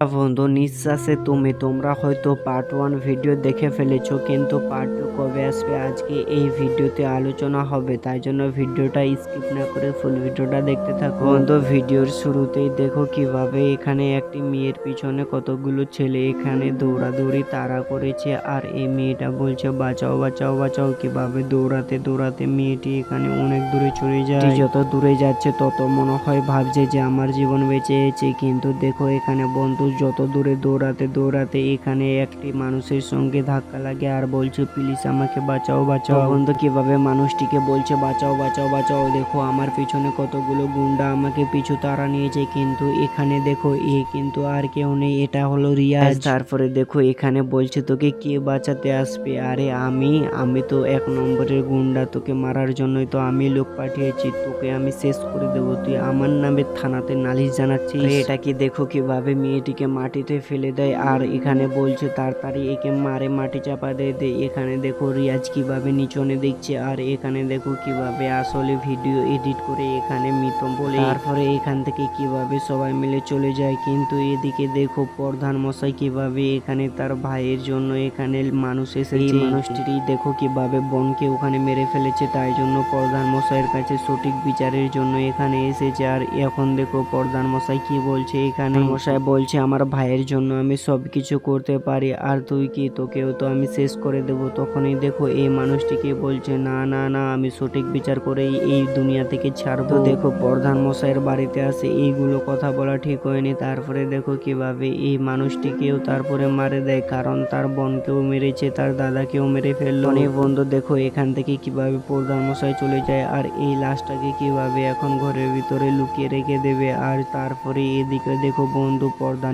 বন্ধু, নিঃশ্বাসে তুমি, তোমরা হয়তো পার্ট ওয়ান ভিডিও দেখে ফেলেছো, কিন্তু পার্ট টু কবে আসবে আজকে এই ভিডিওতে আলোচনা হবে, তাই জন্য ভিডিওটা স্কিপ না করে ফুল ভিডিওটা দেখতে থাকো। বন্ধু ভিডিওর শুরুতেই দেখো কীভাবে এখানে একটি মেয়ের পিছনে কতগুলো ছেলে এখানে দৌড়াদৌড়ি তাড়া করেছে, আর এই মেয়েটা বলছে, বাঁচাও বাঁচাও বাঁচাও। কীভাবে দৌড়াতে দৌড়াতে মেয়েটি এখানে অনেক দূরে চলে যায়। যত দূরে যাচ্ছে, তত মনে হয় ভাবছে যে, আমার জীবন বেঁচে আছে কিন্তু দেখো এখানে বন্ধু যত দূরে দৌড়াতে দৌড়াতে এখানে একটি মানুষের সঙ্গে ধাক্কা লাগে আর বলছে প্লিজ আমাকে বাঁচাও বাঁচাও। বন্ধু কীভাবে মানুষটিকে বলছে বাঁচাও বাঁচাও বাঁচাও। দেখো আমার পিছনে কতগুলো গুন্ডা আমাকে পিছু তারা নিয়েছে কিন্তু এখানে দেখো এ কিন্তু আর কেউ নেই এটা হলো রিয়াজ। তারপরে দেখো এখানে বলছে তোকে কে বাঁচাতে আসবে? আরে আমি আমি তো এক নম্বরের গুন্ডা তোকে মারার জন্যই তো আমি লোক পাঠিয়েছি তোকে আমি শেষ করে দেবো। তুই আমার নামে থানাতে নালিশ জানাচ্ছিস? আরে এটা কি দেখো কীভাবে মেয়েটিকে মাটিতে ফেলে দেয় আর এখানে বলছে, তাড়াতাড়ি একে মারে, মাটি চাপা দিয়ে দে, এখানে দেখো রিয়াজ কীভাবে নিচনে দেখছে আর এখানে দেখো কীভাবে আসলে ভিডিও এডিট করে এখানে মিতম বলে। তারপরে এখান থেকে কীভাবে সবাই মিলে চলে যায়, কিন্তু এদিকে দেখো প্রধান মশাই কীভাবে এখানে তার ভাইয়ের জন্য এখানে মানুষ এসেছে। মানুষটি দেখো কীভাবে বনকে ওখানে মেরে ফেলেছে, তাই জন্য প্রধান মশাইয়ের কাছে সঠিক বিচারের জন্য এখানে এসেছে। আর এখন দেখো প্রধান মশাই কি বলছে, এখানে মশাই বলছে আমার ভাইয়ের জন্য আমি সব কিছু করতে পারি। আর তুই কি? তোকেও তো আমি শেষ করে দেব। তখনই দেখো এই মানুষটিকে বলছে না না না আমি সঠিক বিচার করেই এই দুনিয়া থেকে ছাড়বো। দেখো প্রধান মশাইয়ের বাড়িতে আসে এইগুলো কথা বলা ঠিক হয়নি। তারপরে দেখো কীভাবে এই মানুষটিকেও তারপরে মারে দেয় কারণ তার বোনকেও মেরেছে তার দাদাকেও মেরে ফেলল। অনেক বন্ধু দেখো এখান থেকে কীভাবে প্রধান মশাই চলে যায় আর এই লাশটাকে কীভাবে এখন ঘরের ভিতরে লুকিয়ে রেখে দেবে। আর তারপরে এদিকে দেখো বন্ধু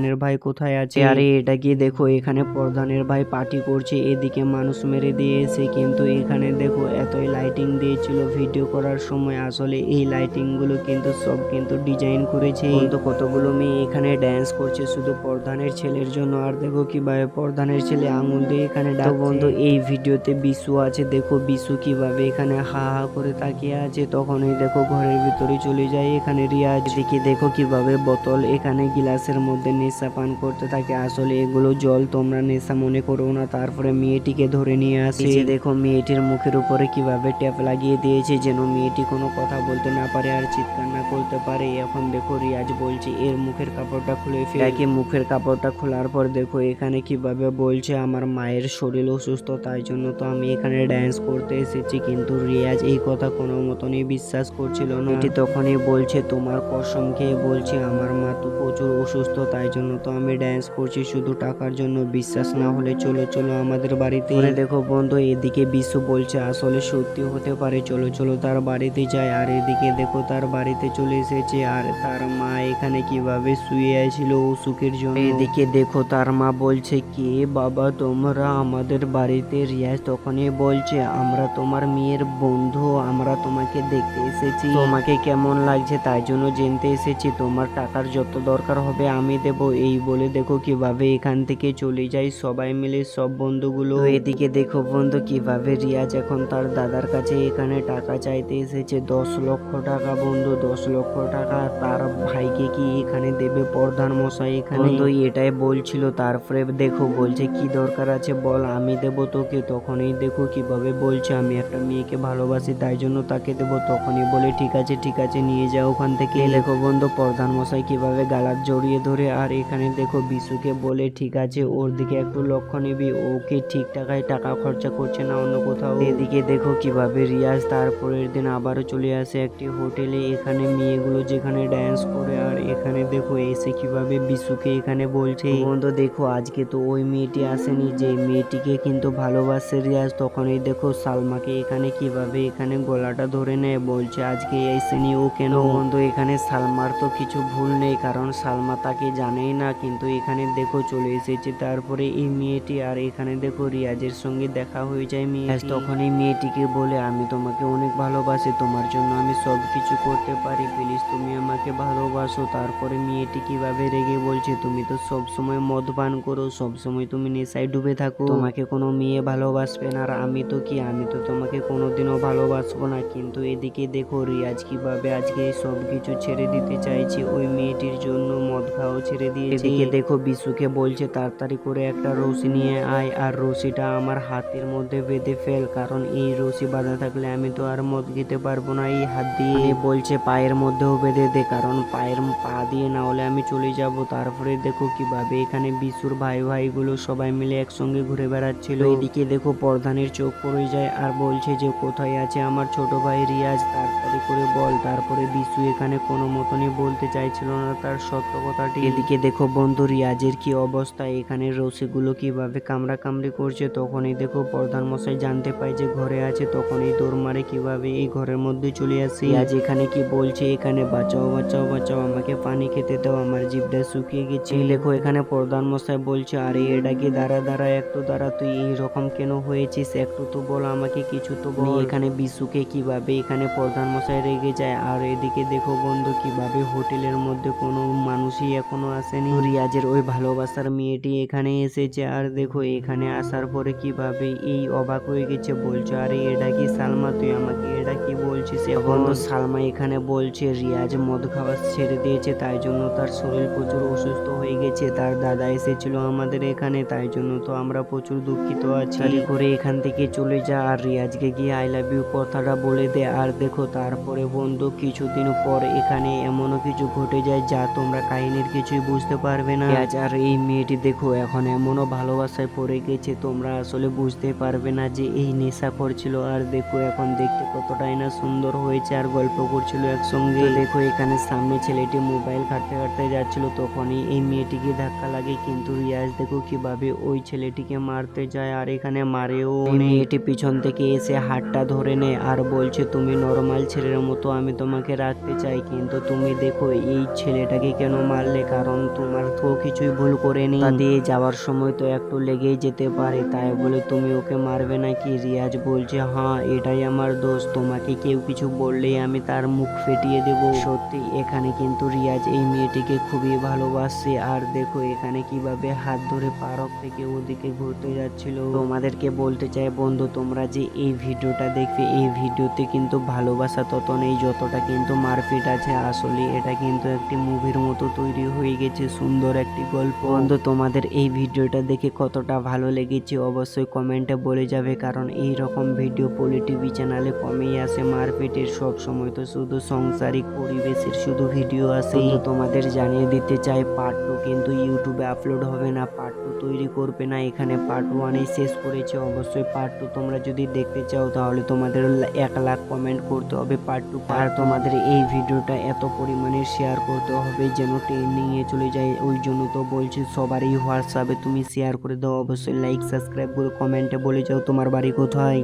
প্রধানের ভাই কোথায় আছে? আরে এটা কি দেখো এখানে প্রধানের ভাই পার্টি করছে এদিকে মানুষ মেরে দিয়েছে কিন্তু এখানে দেখো এতই লাইটিং দিয়েছিল ভিডিও করার সময়। আসলে এই লাইটিংগুলো কিন্তু সব কিন্তু ডিজাইন করেছে। কিন্তু কতগুলো মেয়ে এখানে ড্যান্স করছে শুধু প্রধানের ছেলের জন্য। আর দেখো কীভাবে প্রধানের ছেলে আঙুল দিয়ে এখানে ডাক বন্ধু এই ভিডিওতে বিশু আছে দেখো বিশু কীভাবে এখানে হা হা করে তাকিয়ে আছে। তখনই দেখো ঘরের ভিতরে চলে যায় এখানে রিয়াজ। দিকে দেখো কীভাবে বোতল এখানে গিলাসের মধ্যে নেশা পান করতে থাকে। আসলে এগুলো জল তোমরা নেশা মনে করো না তারপরে মেয়েটিকে ধরে নিয়ে আসে। দেখো মেয়েটির মুখের উপরে কীভাবে ট্যাপ লাগিয়ে দিয়েছে যেন মেয়েটি কোনো কথা বলতে না পারে আর চিৎকার না করতে পারে। এখন দেখো রিয়াজ বলছে এর মুখের কাপড়টা খুলে ফেলে। মুখের কাপড়টা খোলার পর দেখো এখানে কীভাবে বলছে আমার মায়ের শরীর অসুস্থ তাই জন্য তো আমি এখানে ড্যান্স করতে এসেছি। কিন্তু রিয়াজ এই কথা কোনো মতনই বিশ্বাস করছিল না। এটি তখনই বলছে তোমার কসম খেয়ে বলছে আমার মা তো প্রচুর অসুস্থ তাই জন্য তো আমি ড্যান্স করছি, শুধু টাকার জন্য বিশ্বাস না হলে চলো চলো আমাদের বাড়িতে। দেখো বন্ধু, এদিকে বিশ্ব বলছে, আসলে সত্যি হতে পারে, চলো চলো তার বাড়িতে যায় আর এদিকে দেখো তার বাড়িতে চলে এসেছে, আর তার মা এখানে কীভাবে শুয়ে আছিল অসুখের জন্য। এদিকে দেখো তার মা বলছে, কে বাবা তোমরা? আমাদের বাড়িতে রিয়াজ তখনই বলছে, আমরা তোমার মেয়ের বন্ধু, আমরা তোমাকে দেখতে এসেছি। তোমাকে কেমন লাগছে তাই জন্য জানতে এসেছি। তোমার টাকার যত দরকার হবে আমি দেব। এই বলে দেখো কীভাবে এখান থেকে চলে যায়। সবাই মিলে সব বন্ধুগুলো এদিকে দেখো বন্ধু, কীভাবে রিয়াজ এখন তার দাদার কাছে এখানে টাকা চাইতে এসেছে। দশ লক্ষ টাকা বন্ধু, দশ লক্ষ টাকা তার ভাইকে কি এখানে দেবে প্রধান মশাই এখানে? তো এটাই বলছিল, তারপরে দেখো বলছে, কি দরকার আছে বল, আমি দেব তোকে। তখনই দেখো কীভাবে বলছে, আমি একটা মেয়েকে ভালোবাসি, তাই জন্য তাকে দেবো। তখনই বলে, ঠিক আছে ঠিক আছে, নিয়ে যাও ওখান থেকে। লেখো বন্ধু, প্রধান মশাই কীভাবে গালাত জড়িয়ে ধরে আর এখানে দেখো বিশুকে বলে, ঠিক আছে, ওর দিকে একটু লক্ষ্য নিবি। ওকে ঠিক টাকায় টাকা খরচা করছে না অন্য কোথাও? এদিকে দেখো কীভাবে রিয়াজ তারপরের দিন আবারও চলে আসে একটি হোটেলে। এখানে মেয়েগুলো যেখানে ড্যান্স করে, আর এখানে দেখো এসে কীভাবে বিশুকে এখানে বলছে। বন্ধু, দেখো, আজকে তো ওই মেয়েটি আসেনি। যে মেয়েটিকে কিন্তু ভালোবাসে রিয়াজ, তখনই দেখো সালমাকে এখানে কীভাবে এখানে গলাটা ধরে নেয়, বলছে, আজকে এসেনি ও কেন? বন্ধু, এখানে সালমার তো কিছু ভুল নেই, কারণ সালমা তাকে জানেই না, কিন্তু এখানে দেখো চলে এসেছে। তারপরে এই মেয়েটি আর এখানে দেখো রিয়াজের সঙ্গে দেখা হয়ে যায় মেয়ে তখন এই মেয়েটিকে বলে, আমি তোমাকে অনেক ভালোবাসি, তোমার জন্য আমি সব কিছু করতে পারি, প্লিজ তুমি আমাকে ভালোবাসো। তারপরে মেয়েটি কীভাবে রেগে বলছে, তুমি তো সব সময় মদ পান করো সব সময় তুমি নেশায় ডুবে থাকো। তোমাকে কোনো মেয়ে ভালোবাসবে না, আর আমি তো কি, আমি তো তোমাকে কোনোদিনও ভালোবাসবো না। কিন্তু এদিকে দেখো রিয়াজ কীভাবে আজকে সব কিছু ছেড়ে দিতে চাইছে, ওই মেয়েটির জন্য মদ খাওয়াও ছেড়ে দিয়েছে। এদিকে দেখো বিশুকে বলছে তাড়াতাড়ি করে একটা রশি নিয়ে আয় আর রশিটা আমার হাতের মধ্যে বেঁধে ফেল কারণ এই রশি বাঁধা থাকলে আমি তো আর মদ খেতে পারব না এই হাত দিয়ে। বলছে পায়ের মধ্যেও বেঁধে দে কারণ পায়ের পা দিয়ে না হলে আমি চলে যাব। তারপরে দেখো কীভাবে এখানে বিশুর ভাই ভাইগুলো সবাই মিলে একসঙ্গে ঘুরে বেড়াচ্ছিল। এদিকে দেখো প্রধানের চোখ পড়ে যায় আর বলছে যে কোথায় আছে আমার ছোট ভাই রিয়াজ? তাড়াতাড়ি করে বল। তারপরে বিশু এখানে কোনো মতনই বলতে চাইছিল না তার সত্য কথাটি। এদিকে দেখো বন্ধু রিয়াজের কি অবস্থা? এখানে রসিগুলো কীভাবে কামড়া কামড়ি করছে? তখনই দেখো প্রধান মশাই জানতে পায় যে ঘরে আছে, তখনই দৌড় মারে কীভাবে এই ঘরের মধ্যে চলে আসে। রিয়াজ এখানে কি বলছে? এখানে বাঁচাও বাঁচাও বাঁচাও, আমাকে পানি খেতে দাও, আমার জিভটা শুকিয়ে গেছে। লেখো এখানে প্রধান মশাই বলছে, আরে, এটা কি দাঁড়া দাঁড়া একটু দাঁড়া, তুই এই রকম কেন হয়েছিস? একটু তো বল আমাকে, কিছু তো বল। এখানে বিশুকে কীভাবে এখানে প্রধান মশাই রেগে যায়। আর এদিকে দেখো বন্ধু, কীভাবে হোটেলের মধ্যে কোনো মানুষই এখনও আসেনি রিয়াজের ওই ভালোবাসার মেয়েটি এখানে এসেছে আর দেখো এখানে আসার পরে কীভাবে এই অবাক হয়ে গেছে বলছো আরে এটা কি সালমা? তুই আমাকে এটা কি বলছিস? এখন তো সালমা এখানে বলছে রিয়াজ মদ খাওয়া ছেড়ে দিয়েছে তাই জন্য তার শরীর প্রচুর অসুস্থ হয়ে গেছে। তার দাদা এসেছিল আমাদের এখানে তাই জন্য তো আমরা প্রচুর দুঃখিত আছি। করে এখান থেকে চলে যা আর রিয়াজকে গিয়ে আই লাভ ইউ কথাটা বলে দে। আর দেখো তারপরে বন্ধু কিছুদিন পর এখানে এমনও কিছু ঘটে যায় যা তোমরা কাহিনীর কিছুই বুঝতে পারবে না। রিয়াজ আর এই মেয়েটি দেখো এখন এমনও ভালোবাসায় পড়ে গেছে তোমরা আসলে বুঝতে পারবে না যে এই নেশা করছিল। আর দেখো এখন দেখতে কতটাই না সুন্দর হয়েছে আর গল্প করছিল একসঙ্গে। দেখো এখানে সামনে ছেলেটি মোবাইল ঘাটতে ঘাটতে যাচ্ছিল তখনই এই মেয়েটিকে ধাক্কা লাগে। কিন্তু রিয়াজ দেখো কীভাবে ওই ছেলেটিকে মারতে যায় আর এখানে মারেও মেয়েটি পিছন থেকে এসে হাতটা ধরে নেয় আর বলছে তুমি নর্মাল ছেলের মতো আমি তোমাকে রাখতে চাই কিন্তু তুমি দেখো এই ছেলেটাকে কেন মারলে? কারণ তোমার তো কিছুই ভুল করেনি। দিয়ে যাওয়ার সময় তো একটু লেগেই যেতে পারে, তাই বলে তুমি ওকে মারবে নাকি? রিয়াজ বলছে হ্যাঁ এটাই আমার দোষ। তোমাকে কেউ কিছু বললেই আমি তার মুখ ফেটিয়ে দেব। সত্যি, এখানে কিন্তু রিয়াজ এই মেয়েটিকে খুবই ভালোবাসে। আর দেখো, এখানে কীভাবে হাত ধরে পারক থেকে ওদিকে ঘুরতে যাচ্ছিল। তোমাদেরকে বলতে চাই বন্ধু, তোমরা যে এই ভিডিওটা দেখবে, এই ভিডিওতে কিন্তু ভালোবাসা তত নেই, যতটা কিন্তু মারপিট আছে। আসলে এটা কিন্তু একটি মুভির মতো তৈরি হয়ে গেছে। সুন্দর একটি গল্প। বন্ধু, তোমাদের এই ভিডিওটা দেখে কতটা ভালো লেগেছে অবশ্যই কমেন্টে বলে যাবে, কারণ এই রকম ভিডিও পলি টিভি চ্যানেলে কমেই আসে। মারপিটের সব সময় তো শুধু সাংসারিক পরিবেশের শুধু ভিডিও আসে তোমাদের জানিয়ে দিতে চাই পার্ট টু কিন্তু ইউটিউবে আপলোড হবে না পার্ট তৈরি করবে না। এখানে পার্ট ওয়ানেই শেষ করেছে। অবশ্যই পার্ট টু তোমরা যদি দেখতে চাও, তাহলে তোমাদের এক লাখ কমেন্ট করতে হবে পার্ট টু আর তোমাদের এই ভিডিওটা এত পরিমাণে শেয়ার করতে হবে যেন ট্রেন্ডিংয়ে চলে যায়। ওই জন্য তো বলছি, সবারই হোয়াটসঅ্যাপে তুমি শেয়ার করে দাও। অবশ্যই লাইক সাবস্ক্রাইব করে কমেন্টে বলে যাও, তোমার বাড়ি কোথায়?